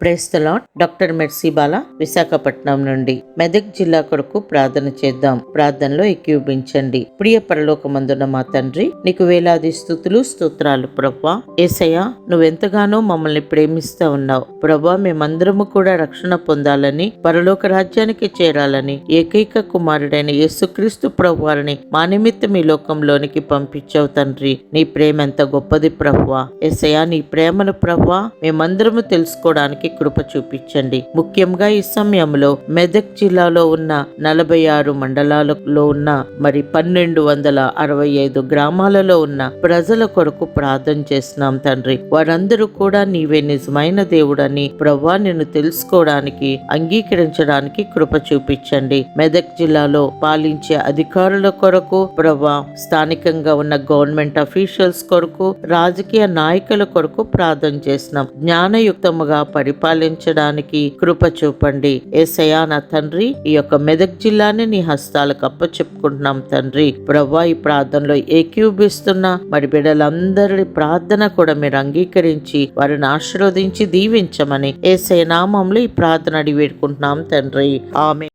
ప్రేస్తలాట్ doctor మెర్సీబాల Visakhapatnam నుండి మెదక్ జిల్లా కొరకు ప్రార్థన చేద్దాం. ప్రార్థనలో ఎక్కివించండి ప్రియ పరలోకమందున మా తండ్రి నీకు వేలాది స్థుతులు స్తోత్రాలు ప్రభా ఏసయ్య నువ్వెంతగానో మమ్మల్ని ప్రేమిస్తా ఉన్నావు. ప్రభా మేమందరము కూడా రక్షణ పొందాలని పరలోక రాజ్యానికి చేరాలని ఏకైక కుమారుడైన యేసుక్రీస్తు ప్రభువారిని మా నిమిత్తం ఈ లోకంలోనికి పంపించావు తండ్రి. నీ ప్రేమ ఎంత గొప్పది ప్రభువా. ఏసయ్య నీ ప్రేమను ప్రభువా మేమందరము తెలుసుకోవడానికి కృప చూపించండి. ముఖ్యంగా ఈ సమయంలో మెదక్ జిల్లాలో ఉన్న నలభై ఆరు మండలాలలో ఉన్న మరి పన్నెండు వందల అరవై ఐదు గ్రామాలలో ఉన్న ప్రజల కొరకు ప్రార్థన చేస్తున్నాం తండ్రి. వారందరూ కూడా నీవే నిజమైన దేవుడని ప్రభా నిన్ను తెలుసుకోవడానికి అంగీకరించడానికి కృప చూపించండి. మెదక్ జిల్లాలో పాలించే అధికారుల కొరకు ప్రవ్వా స్థానికంగా ఉన్న గవర్నమెంట్ అఫీషియల్స్ కొరకు రాజకీయ నాయకుల కొరకు ప్రార్థన చేస్తున్నాం. జ్ఞానయుక్తముగా పరిపాలించడానికి కృప చూపండి. ఏసయా నా తండ్రి ఈ యొక్క మెదక్ జిల్లాని నీ హస్తాలకు అప్పచెప్పుకుంటున్నాం తండ్రి. ప్రవ్వా ఈ ప్రార్థనలో ఏకీభవిస్తున్న మరి బిడ్డలందరి ప్రార్థన కూడా మీరు అంగీకరించి వారిని ఆశీర్వదించి దీవించమని ఏసయ నామంలో ఈ ప్రార్థన అడిగి వేడుకుంటున్నాం తండ్రి. ఆమె